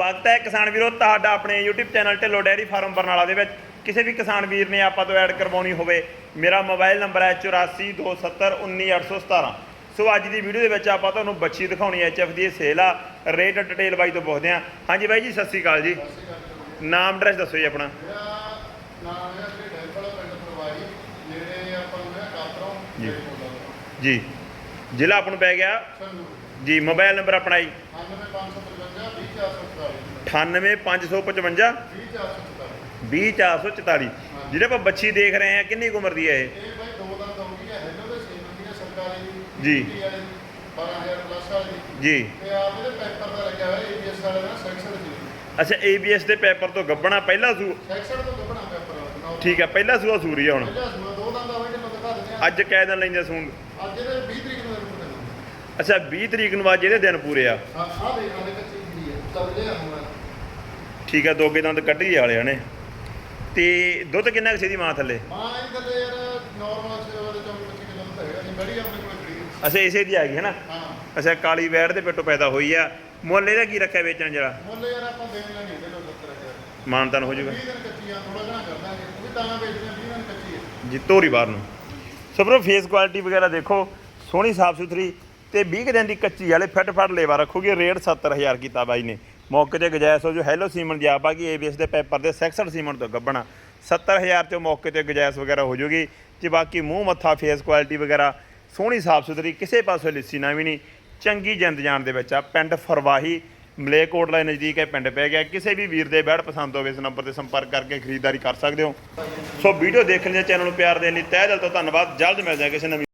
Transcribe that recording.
ਸਵਾਗਤ ਹੈ ਕਿਸਾਨ ਵੀਰੋ ਤੁਹਾਡਾ ਆਪਣੇ YouTube channel Dhillon dairy farm Barnala ਦੇ ਵਿੱਚ। ਕਿਸੇ ਵੀ ਕਿਸਾਨ ਵੀਰ ਨੇ ਆਪਾਂ ਤੋਂ ਐਡ ਕਰਵਾਉਣੀ ਹੋਵੇ ਮੇਰਾ ਮੋਬਾਈਲ ਨੰਬਰ ਹੈ 8427191817 ਸੋ ਅੱਜ ਦੀ ਵੀਡੀਓ ਦੇ ਵਿੱਚ ਆਪਾਂ ਤੁਹਾਨੂੰ ਬੱਚੀ ਦਿਖਾਉਣੀ ਐ ਐਚਐਫ ਦੀ ਇਹ ਸੇਲ ਆ ਰੇਟ ਡਿਟੇਲ ਬਾਈ ਤੋਂ ਪੁੱਛਦੇ ਆ ਹਾਂਜੀ ਬਾਈ ਜੀ ਸਤਿ ਸ਼੍ਰੀ ਅਕਾਲ ਜੀ। ਨਾਮ ਐਡਰੈਸ ਦੱਸੋ ਜੀ ਆਪਣਾ। ਜੀ। ਜੀ ਜ਼ਿਲ੍ਹਾ ਆਪਾਂ ਨੂੰ ਪੈ ਗਿਆ। ਜੀ ਮੋਬਾਈਲ ਨੰਬਰ ਆਪਣਾ ਜੀ। 98555 20444 98555 20444 20444 ਜਿਹੜੇ ਆਪਾਂ ਬੱਚੀ ਦੇਖ ਰਹੇ ਆ ਕਿੰਨੀ ਕੁ ਉਮਰ ਦੀ ਹੈ ਇਹ? ਇਹ ਭਾਈ ਦੋ ਦਾ ਦਊਗੀ ਹੈ ਹੈਲੋ ਦੇ ਛੇ ਮੰਦੀ ਹੈ ਸਰਕਾਰੀ ਜੀ। 12000 ਪਲੱਸ ਵਾਲੀ ਜੀ। ਤੇ ਆਪ ਇਹਦੇ ਪੈਪਰ ਦਾ ਲੱਗਿਆ ਹੋਇਆ ਏਬੀਐਸ ਵਾਲੇ ਦਾ ਸੈਕਸ਼ਨ ਅੱਛਾ ਪੇਪਰ ਤੋਂ ਗੱਬਣਾ ਪਹਿਲਾ ਸੂ ਸੈਕਸ਼ਨ ਤੋਂ ਕੱਢਣਾ ਪੈਪਰ ਵਾਲਾ ਠੀਕ ਹੈ ਪਹਿਲਾ ਸੂਆ ਸੂਰੀ ਆ ਹੁਣ। ਪਹਿਲਾ ਸੂਆ ਦੋ ਦਾ ਦਾ ਹੋਈ ਤੇ ਮੈਂ ਦਿਖਾ ਦਿੰਦੇ ਆ ਅੱਜ ਕੈ ਦਿਨ ਲੈਂਦੇ ਸੂਣ। ਅੱਜ ਇਹਦੇ 20 ਤਰੀਕ ਨੂੰ ਅੱਛਾ 20 ਤਰੀਕ ਨੂੰ ਅੱਜ ਇਹਦੇ ਦਿਨ ਪੂਰੇ ਆ। ਹਾਂ ਆਹ ਦੇਖ ਆਲੇ ਕੱਚੀ ਹੁੰਦੀ ਹੁਣ। ਠੀਕ ਹੈ ਦੋਗੇ ਦੰਦ ਕੱਢ ਹੀ ਵਾਲਿਆਂ ਨੇ। ਤੇ ਦੁੱਧ ਕਿੰਨਾ ਕਿਸੇ ਦੀ ਮਾਂ ਥੱਲੇ? ਮਾਂ ਇਹ ਥੱਲੇ ਯਾਰ ਨਾਰਮਲ ਸੇਵਾ ਦੇ 24 25 ਕਿਲੋ ਤਾਂ ਹੈਗਾ ਨਹੀਂ ਬੜੀ ਆਪਣੇ ਕੋਲ ਖੜੀ ਹੈ। ਅੱਛਾ ਇਸੇ ਦੀ ਆ ਗਈ ਹੈ ਨਾ ਹਾਂ। ਅੱਛਾ ਕਾਲੀ ਵੈੜ ਦੇ ਪੇਟੋਂ ਪੈਦਾ ਹੋਈ ਆ। ਮੁੱਲ ਇਹਦਾ ਕੀ ਰੱਖਿਆ ਵੇਚਣ ਜਰਾ? ਮੁੱਲ ਯਾਰ ਆਪਾਂ ਦੇਣ ਲੈਣੀ ਇਹਦੇ ਨਾਲ 70000 ਮਾਨਤਨ ਹੋ ਜਾਊਗਾ। 20 ਦਿਨ ਕੱਚੀ ਆ ਥੋੜਾ ਜਿਹਾ ਕਰ ਦਾਂਗੇ। ਉਹ ਵੀ ਤਾਂ ਵੇਚਦੇ ਆ 20 ਦਿਨ ਕੱਚੀ ਹੈ ਜੀ ਤੋਰੀ ਬਾਹਰ ਨੂੰ। ਸੋ ਬਰੋ ਫੇਸ ਕੁਆਲਿਟੀ ਵਗੈਰਾ ਦੇਖੋ। ਸੋਹਣੀ ਸਾਫ਼ ਸੁਥਰੀ ਤੇ 20 ਕੁ ਦਿਨ ਦੀ ਕੱਚੀ ਵਾਲੇ ਫਿੱਟ ਫੱਟ ਲੇਵਾ ਰੱਖੂਗੀ, ਰੇਟ 70000 ਕੀਤਾ ਬਾਈ ਨੇ। ਮੌਕੇ ਤੇ ਗੁਜਾਇਸ਼ ਹੋ ਜੋ, ਹੈਲੋ ਸੀਮਨ ਦੀ ਆ ਕਿ ਏਬੀਐਸ ਦੇ ਪੇਪਰ ਦੇ 66 ਸੀਮਨ ਤੋਂ ਗੱਬਣਾ 70000 ਤੇ ਮੌਕੇ ਤੇ ਗੁਜਾਇਸ਼ ਵਗੈਰਾ ਹੋ ਜੂਗੀ, ਤੇ ਬਾਕੀ ਮੂੰਹ ਮੱਥਾ ਫੇਸ ਕੁਆਲਿਟੀ ਵਗੈਰਾ, ਸੋਹਣੀ ਸਾਫ਼ ਸੁਥਰੀ, ਕਿਸੇ ਪਾਸੇ ਲਿੱਸੀ ਨਾ ਵੀ ਨਹੀਂ। ਚੰਗੀ ਜਿੰਦ ਜਾਣ ਦੇ ਵਿੱਚ ਆ, ਪਿੰਡ ਫਰਵਾਹੀ ਮਲੇਕੋਟਲਾ ਦੇ ਨਜ਼ਦੀਕ ਇਹ ਪਿੰਡ ਪੈ ਗਿਆ। ਕਿਸੇ ਵੀ ਵੀਰ ਦੇ ਬੈੜ ਪਸੰਦ ਹੋਵੇ, ਇਸ ਨੰਬਰ ਤੇ ਸੰਪਰਕ ਕਰਕੇ ਖਰੀਦਦਾਰੀ ਕਰ ਸਕਦੇ ਹੋ। ਸੋ ਵੀਡੀਓ ਦੇਖਣ ਦੇ ਚੈਨਲ ਨੂੰ ਪਿਆਰ ਦੇਣ ਲਈ ਤਹਿ ਦਿਲ ਤੋਂ ਧੰਨਵਾਦ। ਜਲਦ ਮਿਲਦੇ ਹਾਂ ਕਿਸੇ ਨਵੀਂ